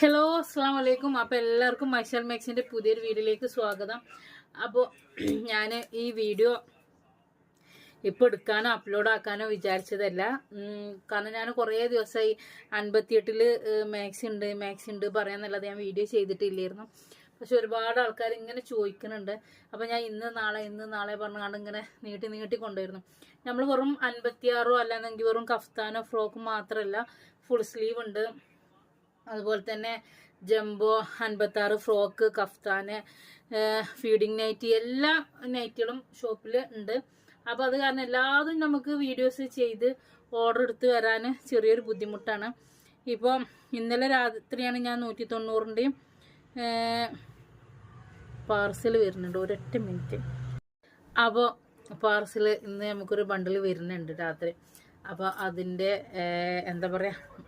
Hello അസ്സാം വലൈക്കും അപ്പോൾ എല്ലാവർക്കും മൈഷൽ മാക്സിന്റെ പുതിയൊരു വീഡിയോയിലേക്ക് സ്വാഗതം. അപ്പോൾ ഞാൻ ഈ വീഡിയോ ഇപ്പോൾ എടുക്കാനോ അപ്ലോഡ് ആക്കാനോ വിചാരിച്ചതല്ല. കാരണം ഞാൻ കുറേ ദിവസമായി അൻപത്തിയെട്ടിൽ മാക്സി ഉണ്ട് മാക്സി ഉണ്ട് പറയാന്നുള്ളത് ഞാൻ വീഡിയോ ചെയ്തിട്ടില്ലായിരുന്നു. പക്ഷെ ഒരുപാട് ആൾക്കാർ ഇങ്ങനെ ചോദിക്കുന്നുണ്ട്. അപ്പോൾ ഞാൻ ഇന്ന് നാളെ ഇന്ന് നാളെ പറഞ്ഞുകൊണ്ട് ഇങ്ങനെ നീട്ടി നീട്ടി കൊണ്ടുവരുന്നു. നമ്മൾ വെറും അൻപത്തിയാറോ അല്ലാന്നെങ്കിൽ വെറും കഫ്താനോ ഫ്രോക്കും മാത്രമല്ല ഫുൾ സ്ലീവ് ഉണ്ട്. അതുപോലെ തന്നെ ജംബോ അൻപത്താറ് ഫ്രോക്ക് കഫ്താന് ഫീഡിങ് നൈറ്റി എല്ലാ നൈറ്റികളും ഷോപ്പിൽ ഉണ്ട്. അപ്പോൾ അത് കാരണം എല്ലാതും നമുക്ക് വീഡിയോസ് ചെയ്ത് ഓർഡർ എടുത്ത് വരാൻ ചെറിയൊരു ബുദ്ധിമുട്ടാണ്. ഇപ്പോൾ ഇന്നലെ രാത്രിയാണ് ഞാൻ നൂറ്റി തൊണ്ണൂറിന്റെയും പാർസൽ വരുന്നുണ്ട്. ഒരൊറ്റ മിനിറ്റ് അപ്പോൾ പാർസൽ ഇന്ന് നമുക്കൊരു ബണ്ടിൽ വരുന്നുണ്ട് രാത്രി. അപ്പോൾ അതിന്റെ എന്താ പറയുക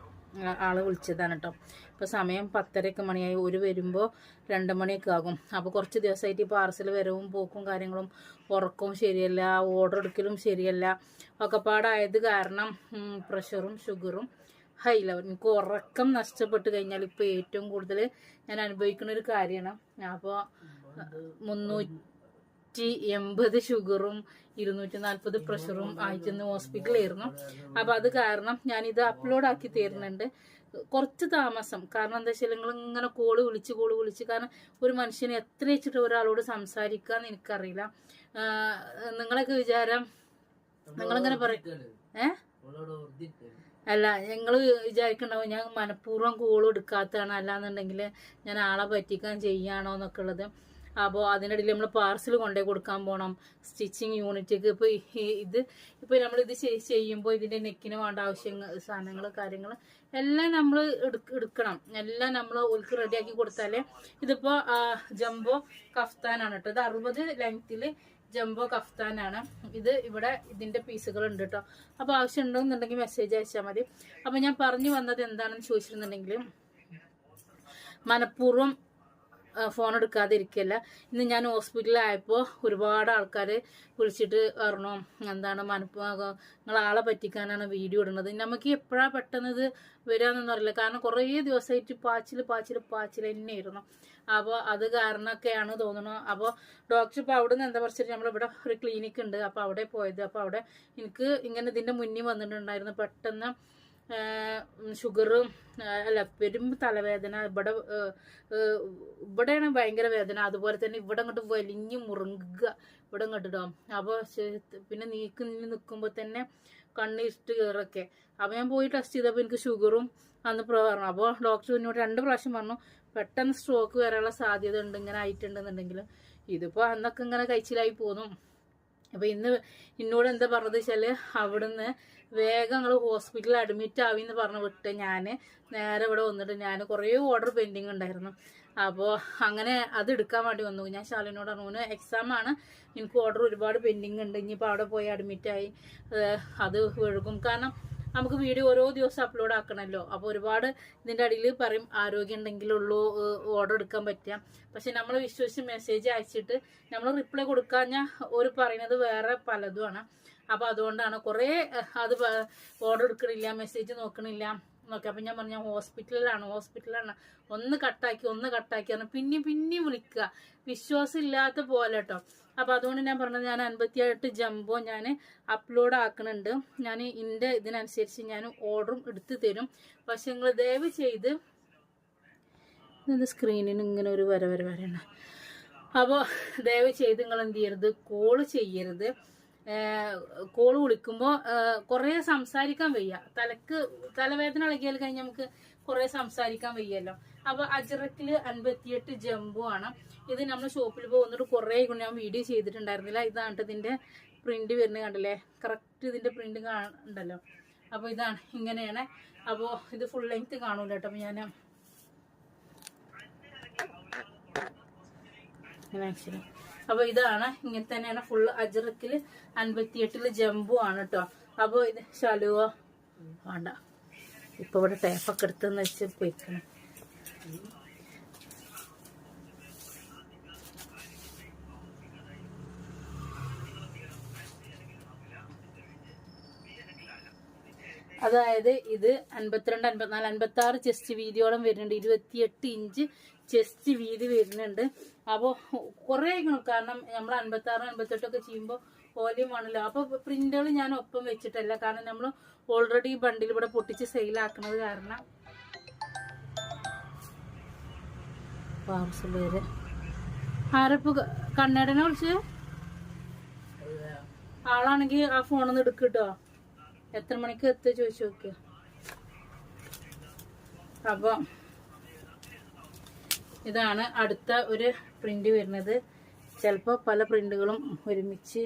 ആൾ വിളിച്ചതാണ് കേട്ടോ ഇപ്പോൾ സമയം പത്തരയൊക്കെ മണിയായി. ഒരു വരുമ്പോൾ രണ്ട് മണിയൊക്കെ ആകും. അപ്പോൾ കുറച്ച് ദിവസമായിട്ട് ഈ പാർസൽ വരവും പോക്കും കാര്യങ്ങളും ഉറക്കവും ശരിയല്ല ഓർഡർ എടുക്കലും ശരിയല്ല. ഒക്കെ പാടായത് കാരണം പ്രഷറും ഷുഗറും ഹൈ ലെവൽ എനിക്ക് ഉറക്കം നഷ്ടപ്പെട്ട് കഴിഞ്ഞാൽ ഇപ്പോൾ ഏറ്റവും കൂടുതൽ ഞാൻ അനുഭവിക്കുന്ന ഒരു കാര്യമാണ്. അപ്പോൾ മുന്നൂറ്റി എൺപത് ഷുഗറും ഇരുന്നൂറ്റി നാൽപ്പത് പ്രഷറും ആയിട്ടിന്ന് ഹോസ്പിറ്റലായിരുന്നു അപ്പോൾ അത് കാരണം ഞാൻ ഇത് അപ്ലോഡ് ആക്കി തരുന്നുണ്ട്. കുറച്ച് താമസം. കാരണം എന്താ വെച്ചാൽ നിങ്ങൾ ഇങ്ങനെ കോൾ വിളിച്ച് കോൾ വിളിച്ച് കാരണം ഒരു മനുഷ്യനെ എത്ര വെച്ചിട്ട് ഒരാളോട് സംസാരിക്കാന്ന് എനിക്കറിയില്ല. നിങ്ങളൊക്കെ വിചാരം നിങ്ങളിങ്ങനെ പറയും ഏ? അല്ല ഞങ്ങൾ വിചാരിക്കണ്ടാവും ഞാൻ മനഃപൂർവം കോൾ എടുക്കാത്തതാണ്. അല്ലാന്നുണ്ടെങ്കിൽ ഞാൻ ആളെ പറ്റിക്കാൻ ചെയ്യാണോ എന്നൊക്കെ ഉള്ളത്. അപ്പോൾ അതിനിടയിൽ നമ്മൾ പാർസൽ കൊണ്ടേ കൊടുക്കാൻ പോകണം സ്റ്റിച്ചിങ് യൂണിറ്റിക്ക് ഇപ്പോൾ ഇത് ഇപ്പോൾ നമ്മളിത് ചെയ്- ചെയ്യുമ്പോൾ ഇതിന്റെ നെക്കിന് വേണ്ട ആവശ്യങ്ങൾ സാധനങ്ങൾ കാര്യങ്ങൾ എല്ലാം നമ്മൾ എടുക്കണം. എല്ലാം നമ്മൾ ഒരുക്ക് റെഡിയാക്കി കൊടുത്താലേ ഇതിപ്പോൾ ജംബോ കഫ്താനാണ് കേട്ടോ ഇത് അറുപത് ലെങ്ത്തിൽ ജംബോ കഫ്താനാണ് ഇത് ഇവിടെ ഇതിന്റെ പീസുകൾ ഉണ്ട് കേട്ടോ അപ്പോൾ ആവശ്യം ഉണ്ടോയെന്നുണ്ടെങ്കിൽ മെസ്സേജ് അയച്ചാൽ മതി. അപ്പോൾ ഞാൻ പറഞ്ഞു വന്നത് എന്താണെന്ന് ചോദിച്ചിരുന്നുണ്ടെങ്കിൽ മനഃപൂർവം ഫോൺ എടുക്കാതെ ഇരിക്കല്ല ഇന്ന് ഞാൻ ഹോസ്പിറ്റലിലായപ്പോൾ ഒരുപാട് ആൾക്കാർ വിളിച്ചിട്ട് പറഞ്ഞു എന്താണ് മനപ്പ നിങ്ങൾ ആളെ പറ്റിക്കാനാണ് വീഡിയോ ഇടുന്നത്. നമുക്ക് എപ്പോഴാണ് പെട്ടെന്ന് ഇത് വരാമെന്നൊന്നും അറിയില്ല. കാരണം കുറേ ദിവസമായിട്ട് പാച്ചിൽ പാച്ചിൽ പാച്ചിൽ തന്നെയായിരുന്നു. അപ്പോൾ അത് കാരണമൊക്കെയാണ് തോന്നുന്നു. അപ്പോൾ ഡോക്ടർ ഇപ്പോൾ അവിടെ നിന്ന് എന്താ പറിച്ചിട്ട്? നമ്മളിവിടെ ഒരു ക്ലിനിക്ക് ഉണ്ട്. അപ്പോൾ അവിടെ പോയത്. അപ്പോൾ അവിടെ എനിക്ക് ഇങ്ങനെ ഇതിന്റെ മുന്നിൽ വന്നിട്ടുണ്ടായിരുന്നു. പെട്ടെന്ന് ഷുഗറും അല്ല പെരും തലവേദന ഇവിടെ ഇവിടെയാണ് ഭയങ്കര വേദന. അതുപോലെ തന്നെ ഇവിടെ അങ്ങോട്ട് വലിഞ്ഞ് മുറുങ്ങുക ഇവിടെ അങ്ങോട്ട് ഇടാം. അപ്പോൾ പിന്നെ നീക്കി നിന്ന് നിൽക്കുമ്പോൾ തന്നെ കണ്ണിട്ട് കയറൊക്കെ അപ്പോൾ ഞാൻ പോയി ടെസ്റ്റ് ചെയ്തപ്പോൾ എനിക്ക് ഷുഗറും അന്ന് പറഞ്ഞു. അപ്പോൾ ഡോക്ടർ എന്നോട് രണ്ട് പ്രാവശ്യം പറഞ്ഞു പെട്ടെന്ന് സ്ട്രോക്ക് വരാനുള്ള സാധ്യത ഉണ്ട് ഇങ്ങനെ ആയിട്ടുണ്ടെന്നുണ്ടെങ്കിൽ ഇതിപ്പോൾ അന്നൊക്കെ ഇങ്ങനെ കഴിച്ചിലായി പോന്നു. അപ്പൊ ഇന്ന് എന്നോട് എന്താ പറഞ്ഞത് വെച്ചാൽ അവിടുന്ന് വേഗം നിങ്ങൾ ഹോസ്പിറ്റലിൽ അഡ്മിറ്റ് ആവി എന്ന് പറഞ്ഞ് വിട്ട് ഞാൻ നേരെ ഇവിടെ വന്നിട്ട് ഞാൻ കുറേ ഓർഡർ പെൻഡിങ് ഉണ്ടായിരുന്നു. അപ്പോൾ അങ്ങനെ അത് എടുക്കാൻ വേണ്ടി വന്നു. ഞാൻ ശാലിനോട് പറഞ്ഞു എക്സാം ആണ്. എനിക്ക് ഓർഡർ ഒരുപാട് പെൻഡിങ് ഉണ്ട്. ഇനിയിപ്പോൾ അവിടെ പോയി അഡ്മിറ്റായി അത് ഒഴുകും. കാരണം നമുക്ക് വീഡിയോ ഓരോ ദിവസം അപ്ലോഡ് ആക്കണമല്ലോ അപ്പോൾ ഒരുപാട് ഇതിന്റെ അടിയിൽ പറയും ആരോഗ്യം ഉണ്ടെങ്കിലുള്ളൂ ഓർഡർ എടുക്കാൻ പറ്റുക. പക്ഷെ നമ്മൾ വിശ്വസിച്ച് മെസ്സേജ് അയച്ചിട്ട് നമ്മൾ റിപ്ലൈ കൊടുക്കാഞ്ഞാൽ ഒരു പറയുന്നത് വേറെ പലതുമാണ് അപ്പോൾ അതുകൊണ്ടാണ് കുറേ അത് ഓർഡർ എടുക്കണില്ല മെസ്സേജ് നോക്കണില്ല നോക്കി അപ്പം ഞാൻ പറഞ്ഞു ഹോസ്പിറ്റലിലാണ് ഹോസ്പിറ്റലിലാണ് ഒന്ന് കട്ടാക്കി ഒന്ന് കട്ടാക്കി പറഞ്ഞു. പിന്നെയും പിന്നെയും വിളിക്കുക. വിശ്വാസം ഇല്ലാത്ത പോലെ കേട്ടോ. അപ്പം അതുകൊണ്ട് ഞാൻ പറഞ്ഞത് ഞാൻ അൻപത്തിയെട്ട് ജംബോ ഞാൻ അപ്ലോഡ് ആക്കുന്നുണ്ട് ഞാൻ ഇന്റെ ഇതിനനുസരിച്ച് ഞാൻ ഓർഡറും എടുത്തു തരും. പക്ഷെ നിങ്ങൾ ദയവ് ചെയ്ത് സ്ക്രീനിന് ഇങ്ങനെ ഒരു വര വര വരണം അപ്പോൾ ദയവ് ചെയ്ത് നിങ്ങൾ എന്ത് ചെയ്യരുത്? കോൾ ചെയ്യരുത്. കോൾ വിളിക്കുമ്പോൾ കുറേ സംസാരിക്കാൻ വയ്യ. തലക്ക് തലവേദന ഇളകിയാൽ കഴിഞ്ഞ് നമുക്ക് കുറേ സംസാരിക്കാൻ വയ്യല്ലോ. അപ്പൊ അജറക്കിൽ അൻപത്തിയെട്ട് ജംബു ആണ്. ഇത് നമ്മൾ ഷോപ്പിൽ പോകുന്നിട്ട് കുറേ കൊണ്ട് ഞാൻ വീഡിയോ ചെയ്തിട്ടുണ്ടായിരുന്നില്ല. ഇതാണ് ഇതിന്റെ പ്രിന്റ് വരുന്നത് കണ്ടല്ലേ? കറക്റ്റ് ഇതിന്റെ പ്രിന്റ് കാണണ്ടല്ലോ അപ്പോൾ ഇതാണ് ഇങ്ങനെയാണ്. അപ്പോൾ ഇത് ഫുൾ ലെങ്ത് കാണൂല കേട്ടോ. ഞാൻ ആക്ച്വലി അപ്പൊ ഇതാണ് ഇങ്ങനെ തന്നെയാണ് ഫുൾ അജറക്കിൽ അൻപത്തിയെട്ടിൽ ജമ്പു ആണ് കേട്ടോ അപ്പൊ ഇത് ശലുവോ വേണ്ട. ഇപ്പൊ ഇവിടെ ടേപ്പൊക്കെ എടുത്തെന്ന് വെച്ച് പോയിക്കണം. അതായത് ഇത് അൻപത്തിരണ്ട് അൻപത്തിനാല് അൻപത്തി ആറ് ചെസ്റ്റ് വീതിയോളം വരുന്നുണ്ട്. ഇരുപത്തിയെട്ട് ഇഞ്ച് ചെസ്റ്റ് വീതി വരുന്നുണ്ട്. അപ്പോൾ കുറേ കാരണം നമ്മൾ അൻപത്തി ആറ് അൻപത്തെട്ടൊക്കെ ചെയ്യുമ്പോൾ വോല്യൂം ആണല്ലോ അപ്പോൾ പ്രിന്റുകൾ ഞാൻ ഒപ്പം വെച്ചിട്ടല്ല. കാരണം നമ്മൾ ഓൾറെഡി ബണ്ടിൽ ഇവിടെ പൊട്ടിച്ച് സെയിലാക്കുന്നത് കാരണം പാർസൽ വരെ. ആരപ്പോ കണ്ണേടനെ വിളിച്ച് ആളാണെങ്കിൽ ആ ഫോണൊന്ന് എടുക്കട്ടോ. എത്ര മണിക്ക് എത്തുക ചോദിച്ചു നോക്കിയ അപ്പൊ ഇതാണ് അടുത്ത ഒരു പ്രിന്റ് വരുന്നത്. ചിലപ്പോൾ പല പ്രിന്റുകളും ഒരുമിച്ച്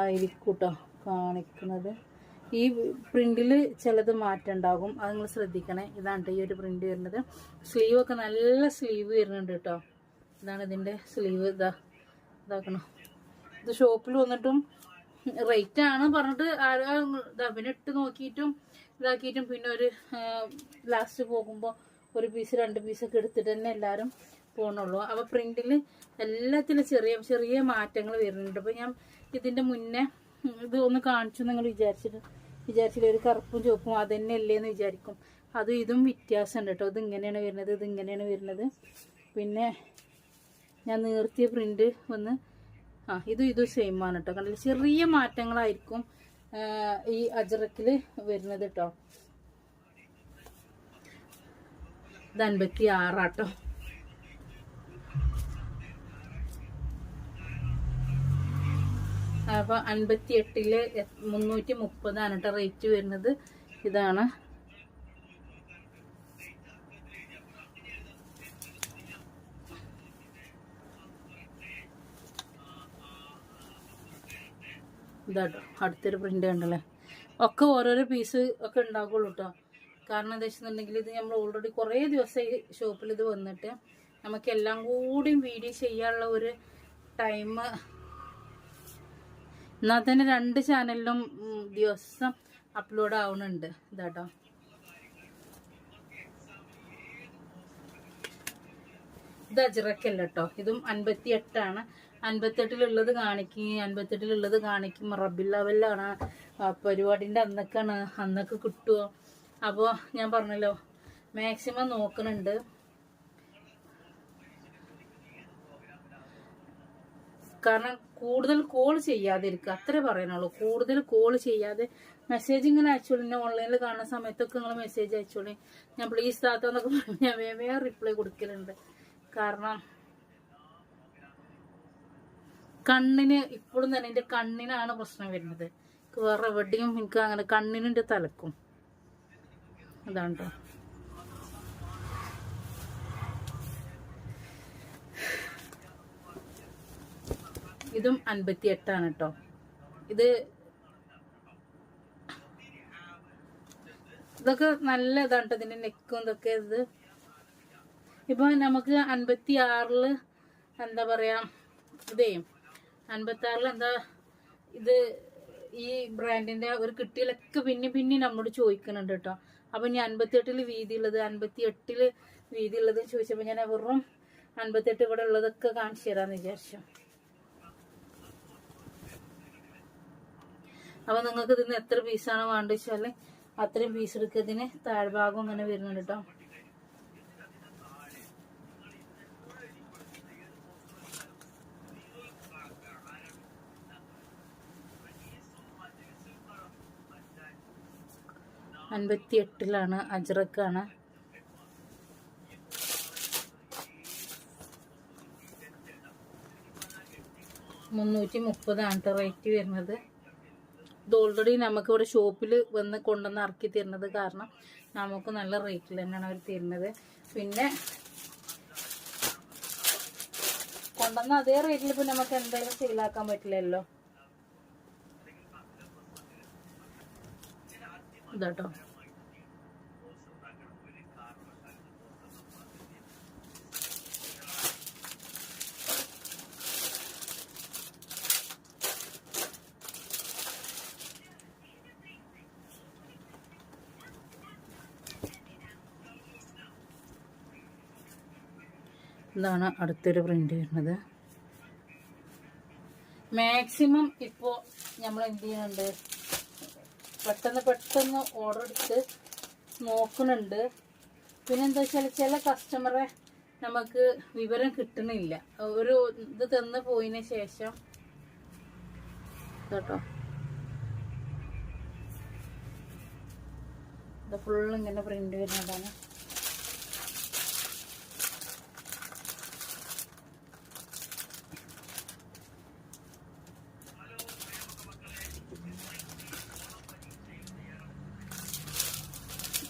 ആയിരിക്കും കേട്ടോ കാണിക്കുന്നത്. ഈ പ്രിന്റിൽ ചിലത് മാറ്റം ഉണ്ടാകും. അത് നിങ്ങൾ ശ്രദ്ധിക്കണേ. ഇതാണ് ഈ ഒരു പ്രിന്റ് വരുന്നത്. സ്ലീവ് ഒക്കെ നല്ല സ്ലീവ് വരുന്നുണ്ട് കേട്ടോ ഇതാണ് ഇതിന്റെ സ്ലീവ് ഇതാ ഇതാക്കണം. ഇത് ഷോപ്പിൽ വന്നിട്ടും റേറ്റ് ആണ് പറഞ്ഞിട്ട് ഇതാ പിന്നെ ഇട്ട് നോക്കിയിട്ടും ഇതാക്കിയിട്ടും പിന്നെ ഒരു ലാസ്റ്റ് പോകുമ്പോൾ ഒരു പീസ് രണ്ട് പീസൊക്കെ എടുത്തിട്ട് തന്നെ എല്ലാവരും പോകണുള്ളൂ അപ്പോൾ പ്രിന്റിൽ എല്ലാത്തിലും ചെറിയ ചെറിയ മാറ്റങ്ങൾ വരുന്നുണ്ട്. അപ്പോൾ ഞാൻ ഇതിന്റെ മുന്നേ ഇത് ഒന്ന് കാണിച്ചു നിങ്ങൾ വിചാരിച്ചിട്ട് വിചാരിച്ചില്ല? ഒരു കറുപ്പും ചുവപ്പും അത് തന്നെ അല്ലേന്ന് വിചാരിക്കും. അതും ഇതും വ്യത്യാസമുണ്ട് കേട്ടോ. ഇത് ഇങ്ങനെയാണ് വരുന്നത് ഇത് ഇങ്ങനെയാണ് വരുന്നത്. പിന്നെ ഞാൻ നീർത്തിയ പ്രിന്റ് ഒന്ന് ആ ഇതും ഇതും സെയിം ആണ് കേട്ടോ. കണ്ടില്ല? ചെറിയ മാറ്റങ്ങളായിരിക്കും ഈ അജറക്കിൽ വരുന്നത് കേട്ടോ. ഇത് അൻപത്തി ആറാട്ടോ അപ്പൊ അൻപത്തി എട്ടിൽ മുന്നൂറ്റി മുപ്പതാണ് കേട്ടോ റേറ്റ് വരുന്നത്. ഇതാണ്. ഇതാട്ടോ. അടുത്തൊരു പ്രിന്റ് കണ്ടല്ലേ? ഒക്കെ ഓരോരോ പീസ് ഒക്കെ ഉണ്ടാക്കുള്ളൂ കേട്ടോ കാരണം എന്താ വെച്ചിട്ടുണ്ടെങ്കിൽ ഇത് നമ്മൾ ഓൾറെഡി കുറേ ദിവസം ഈ ഷോപ്പിൽ ഇത് വന്നിട്ട് നമുക്ക് എല്ലാം കൂടിയും വീഡിയോ ചെയ്യാനുള്ള ഒരു ടൈം എന്നാൽ തന്നെ രണ്ട് ചാനലിലും ദിവസം അപ്ലോഡ് ആവുന്നുണ്ട്. ഇതാട്ടോ. ഇത് അജിറക്കല്ല കേട്ടോ ഇതും അൻപത്തി എട്ടാണ് അൻപത്തെട്ടിലുള്ളത് കാണിക്കും അൻപത്തെട്ടിലുള്ളത് കാണിക്കും. റബ്ബിൽ ലെവലാണ് പരിപാടിന്റെ അന്നൊക്കെയാണ്. അന്നൊക്കെ കിട്ടുമോ അപ്പോൾ ഞാൻ പറഞ്ഞല്ലോ മാക്സിമം നോക്കുന്നുണ്ട്. കാരണം കൂടുതൽ കോൾ ചെയ്യാതിരിക്കുക അത്രേ പറയാനുള്ളൂ. കൂടുതൽ കോൾ ചെയ്യാതെ മെസ്സേജ് ഇങ്ങനെ അയച്ചോളൂ. ഓൺലൈനിൽ കാണുന്ന സമയത്തൊക്കെ നിങ്ങൾ മെസ്സേജ് അയച്ചോളി. ഞാൻ പ്ലീസ് താത്തോന്നൊക്കെ പറഞ്ഞ് ഞാൻ വേഗം റിപ്ലൈ കൊടുക്കലുണ്ട്. കാരണം കണ്ണിന് ഇപ്പോഴും തന്നെ എന്റെ കണ്ണിനാണ് പ്രശ്നം വരുന്നത്. വേറെ എവിടെയും എനിക്ക് അങ്ങനെ കണ്ണിനും തലക്കും. അതാണ് ഇതും അൻപത്തി എട്ടാണ് കേട്ടോ ഇത് ഇതൊക്കെ നല്ല ഇതാണ് കേട്ടോ ഇതിന്റെ നെക്കും ഇതൊക്കെ ഇത്. ഇപ്പൊ നമുക്ക് അൻപത്തി ആറിൽ എന്താ പറയാ ഇതേ അൻപത്തി ആറിൽ എന്താ ഇത് ഈ ബ്രാൻഡിന്റെ ഒരു കിട്ടിയിലൊക്കെ പിന്നെ പിന്നെ നമ്മോട് ചോദിക്കുന്നുണ്ട് കേട്ടോ അപ്പൊ ഇനി അൻപത്തി എട്ടിൽ വീതിയുള്ളത് അൻപത്തി എട്ടിൽ വീതിയുള്ളത് ചോദിച്ചപ്പോ ഞാൻ വെറും അൻപത്തെട്ട് ഇവിടെ ഉള്ളതൊക്കെ കാണിച്ചു തരാന്ന് വിചാരിച്ചു. അപ്പൊ നിങ്ങൾക്ക് ഇതിന് എത്ര പീസാണ് വേണ്ടത് വെച്ചാൽ അത്രയും പീസ് എടുക്കുന്നതിന് താഴ്ഭാഗം അങ്ങനെ വരുന്നുണ്ട് കേട്ടോ അൻപത്തി എട്ടിലാണ് അജ്രക്കാണ് മുന്നൂറ്റി മുപ്പതാണ് റേറ്റ് വരുന്നത്. ഇത് ഓൾറെഡി നമുക്ക് ഇവിടെ ഷോപ്പിൽ വന്ന് കൊണ്ടുവന്ന് ഇറക്കി തരുന്നത് കാരണം നമുക്ക് നല്ല റേറ്റിൽ തന്നെയാണ് അവർ തരുന്നത്. പിന്നെ കൊണ്ടുവന്ന അതേ റേറ്റിൽ ഇപ്പം നമുക്ക് എന്തായാലും സെയിലാക്കാൻ പറ്റില്ലല്ലോ. ഇതാട്ടോ. ഇതാണ് അടുത്തൊരു പ്രിന്റ് വരുന്നത്. മാക്സിമം ഇപ്പോൾ നമ്മൾ എന്ത് ചെയ്യുന്നുണ്ട്? പെട്ടെന്ന് പെട്ടെന്ന് ഓർഡർ എടുത്ത് നോക്കുന്നുണ്ട്. പിന്നെന്താ വെച്ചാൽ ചില കസ്റ്റമറെ നമുക്ക് വിവരം കിട്ടണില്ല ഒരു ഇത് തന്ന് പോയതിന് ശേഷം കേട്ടോ ഇത് ഫുള്ള് ഇങ്ങനെ പ്രിന്റ് വരുന്നതാണ്.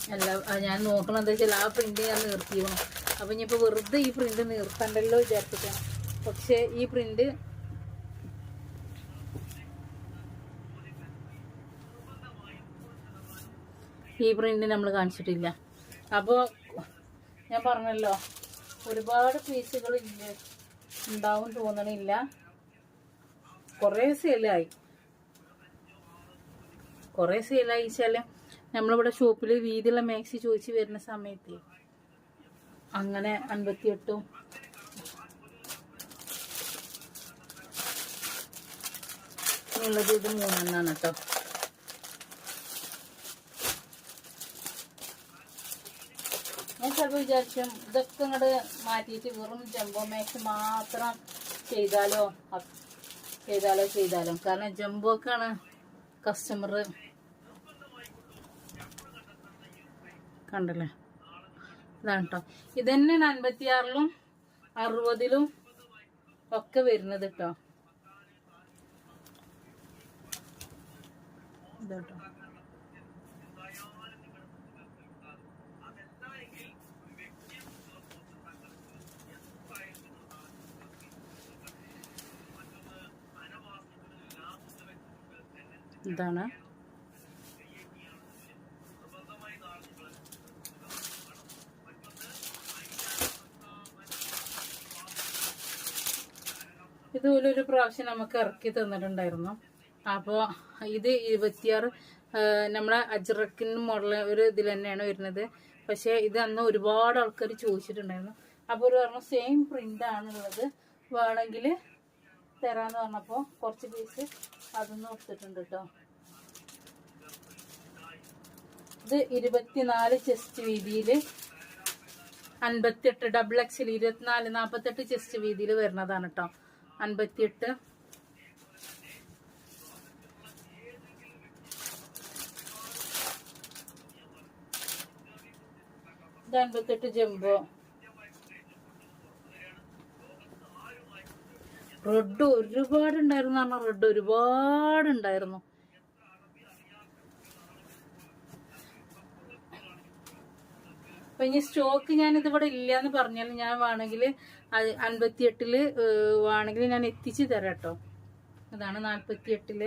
അല്ല ഞാൻ നോക്കണം എന്താ വെച്ചാൽ ആ പ്രിന്റ് ഞാൻ നിർത്തിക്കണം അപ്പൊ ഇനിയിപ്പോ വെറുതെ ഈ പ്രിന്റ് നിർത്തണ്ടല്ലോ വിചാരിച്ചിട്ടാണ് പക്ഷെ ഈ പ്രിന്റ് ഈ പ്രിന്റ് നമ്മൾ കാണിച്ചിട്ടില്ല. അപ്പോൾ ഞാൻ പറഞ്ഞല്ലോ ഒരുപാട് പീസുകൾ ഇല്ല ഉണ്ടാവും തോന്നണില്ല. കുറേ സെയിലായി കുറേ സെയിലായി വെച്ചാൽ നമ്മളിവിടെ ഷോപ്പിൽ വീതിയുള്ള മാക്സി ചോദിച്ച് വരുന്ന സമയത്ത് അങ്ങനെ അൻപത്തിയെട്ടും. ഉള്ളത് ഇത് മൂന്നെണ്ണാണ് കേട്ടോ. ഞാൻ ചിലപ്പോൾ വിചാരിച്ചു ഇതൊക്കെ ഇങ്ങോട്ട് മാറ്റിയിട്ട് വെറും ജംബോ മാക്സ് മാത്രം ചെയ്താലോ? ചെയ്താലോ ചെയ്താലോ? കാരണം ജംബോക്കാണ് കസ്റ്റമർ കണ്ടല്ലേ? ഇതാണ് കേട്ടോ ഇത് തന്നെയാണ് അൻപത്തിയാറിലും അറുപതിലും ഒക്കെ വരുന്നത് കേട്ടോ ഇതാണ്. ഇതുപോലെ ഒരു പ്രാവശ്യം നമുക്ക് ഇറക്കി തന്നിട്ടുണ്ടായിരുന്നു. അപ്പോൾ ഇത് ഇരുപത്തിയാറ് നമ്മുടെ അജ്രക്കിന് മുകളിലെ ഒരു ഇതിൽ തന്നെയാണ് വരുന്നത്. പക്ഷേ ഇത് അന്ന് ഒരുപാട് ആൾക്കാർ ചോദിച്ചിട്ടുണ്ടായിരുന്നു. അപ്പോൾ ഒരു പറഞ്ഞു സെയിം പ്രിന്റ് ആണുള്ളത്. വേണമെങ്കിൽ തരാന്ന് പറഞ്ഞപ്പോൾ കുറച്ച് പീസ് അതൊന്നും എടുത്തിട്ടുണ്ട് കേട്ടോ ഇത് ഇരുപത്തിനാല് ചെസ്റ്റ് വീതിയിൽ അൻപത്തിയെട്ട് ഡബിൾ എക്സിൽ ഇരുപത്തിനാല് നാൽപ്പത്തെട്ട് ചെസ്റ്റ് വീതിയിൽ വരുന്നതാണ് കേട്ടോ അൻപത്തിയെട്ട്. അൻപത്തെട്ട് ജംബോ. റെഡ് ഒരുപാടുണ്ടായിരുന്നു പറഞ്ഞാൽ റെഡ് ഒരുപാടുണ്ടായിരുന്നു. അപ്പൊ ഇനി സ്റ്റോക്ക് ഞാൻ ഇതിവിടെ ഇല്ല പറഞ്ഞാൽ ഞാൻ വേണമെങ്കിൽ അൻപത്തി എട്ടിൽ വേണമെങ്കിൽ ഞാൻ എത്തിച്ചു തരാം കേട്ടോ അതാണ് നാൽപ്പത്തി എട്ടിൽ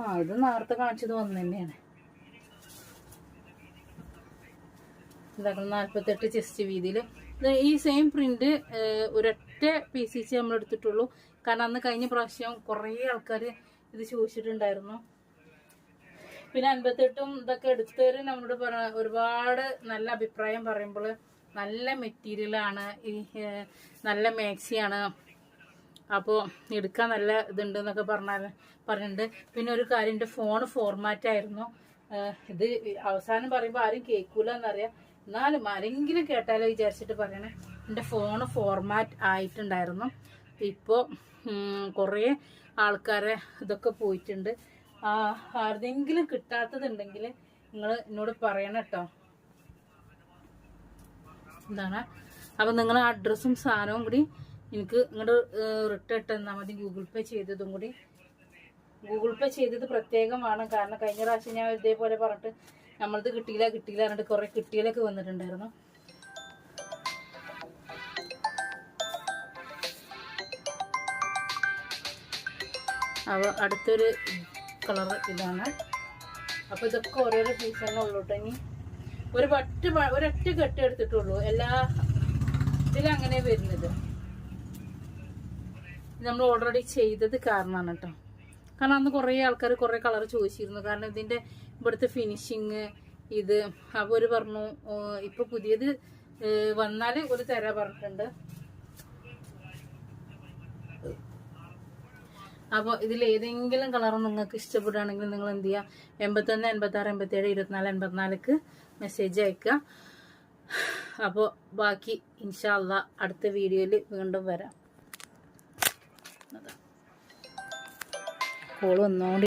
ആ ഇത് നേരത്തെ കാണിച്ചത് വന്നു തന്നെയാണ്. ഇതാക്കണം നാൽപ്പത്തെട്ട് ചെസ്റ്റ് വീതിയിൽ ഈ സെയിം പ്രിന്റ് ഒരൊറ്റ പീസിച്ച് നമ്മൾ എടുത്തിട്ടുള്ളൂ. കാരണം അന്ന് കഴിഞ്ഞ പ്രാവശ്യം കുറേ ആൾക്കാർ ഇത് ചോദിച്ചിട്ടുണ്ടായിരുന്നു. പിന്നെ അൻപത്തെട്ടും ഇതൊക്കെ എടുത്തവര് നമ്മളോട് പറ ഒരുപാട് നല്ല അഭിപ്രായം പറയുമ്പോൾ നല്ല മെറ്റീരിയലാണ്. ഈ നല്ല മാക്സിയാണ്. അപ്പോൾ എടുക്കാൻ നല്ല ഇതുണ്ട് എന്നൊക്കെ പറഞ്ഞാൽ പറഞ്ഞിട്ടുണ്ട്. പിന്നെ ഒരു കാര്യം എന്റെ ഫോൺ ഫോർമാറ്റ് ആയിരുന്നു. ഇത് അവസാനം പറയുമ്പോൾ ആരും കേൾക്കൂല എന്നറിയാം എന്നാലും ആരെങ്കിലും കേട്ടാലോ വിചാരിച്ചിട്ട് പറയണേ. എന്റെ ഫോൺ ഫോർമാറ്റ് ആയിട്ടുണ്ടായിരുന്നു. ഇപ്പോൾ കുറേ ആൾക്കാരെ ഇതൊക്കെ പോയിട്ടുണ്ട്. ആരുടെങ്കിലും കിട്ടാത്തതുണ്ടെങ്കിൽ നിങ്ങൾ എന്നോട് പറയണം കേട്ടോ എന്താണ്? അപ്പം നിങ്ങൾ അഡ്രസ്സും സാധനവും കൂടി എനിക്ക് ഇങ്ങോട്ട് റിട്ടേൺ തന്നാൽ മതി. ഗൂഗിൾ പേ ചെയ്തതും കൂടി. ഗൂഗിൾ പേ ചെയ്തത് പ്രത്യേകം വേണം കാരണം കഴിഞ്ഞ പ്രാവശ്യം ഞാൻ ഇതേപോലെ പറഞ്ഞിട്ട് നമ്മളത് കിട്ടിയില്ല കിട്ടിയില്ല എന്നിട്ട് കുറെ കിട്ടിയിലൊക്കെ വന്നിട്ടുണ്ടായിരുന്നു. അപ്പോൾ അടുത്തൊരു കളർ ഇതാണ്. അപ്പൊ ഇതൊക്കെ ഓരോരോ പീസ് തന്നെ ഉള്ളൂ ഇനി. ഒരു വട്ട് പ- ഒരൊറ്റ കെട്ട് എടുത്തിട്ടുള്ളൂ. എല്ലാ ഇതിലും അങ്ങനെ വരുന്നത്. നമ്മൾ ഓൾറെഡി ചെയ്തത് കാരണമാണ് കേട്ടോ കാരണം അന്ന് കുറേ ആൾക്കാർ കുറേ കളർ ചോദിച്ചിരുന്നു. കാരണം ഇതിന്റെ ഇവിടുത്തെ ഫിനിഷിങ് ഇത്. അപ്പോൾ ഒരു പറഞ്ഞു ഇപ്പോൾ ഇപ്പൊ പുതിയത് വന്നാൽ ഒരു തര പറഞ്ഞിട്ടുണ്ട്. അപ്പോൾ ഇതിൽ ഏതെങ്കിലും കളർ നിങ്ങൾക്ക് ഇഷ്ടപ്പെടുകയാണെങ്കിൽ നിങ്ങൾ എന്ത് ചെയ്യുക എൺപത്തൊന്ന് എൺപത്തി ആറ് എൺപത്തി ഏഴ് ഇരുപത്തിനാല് എൺപത്തിനാലിക്ക് മെസ്സേജ് അയക്കുക. അപ്പോൾ ബാക്കി ഇൻഷാല്ല അടുത്ത വീഡിയോയിൽ വീണ്ടും വരാം. കോൾ വന്നോണ്ട്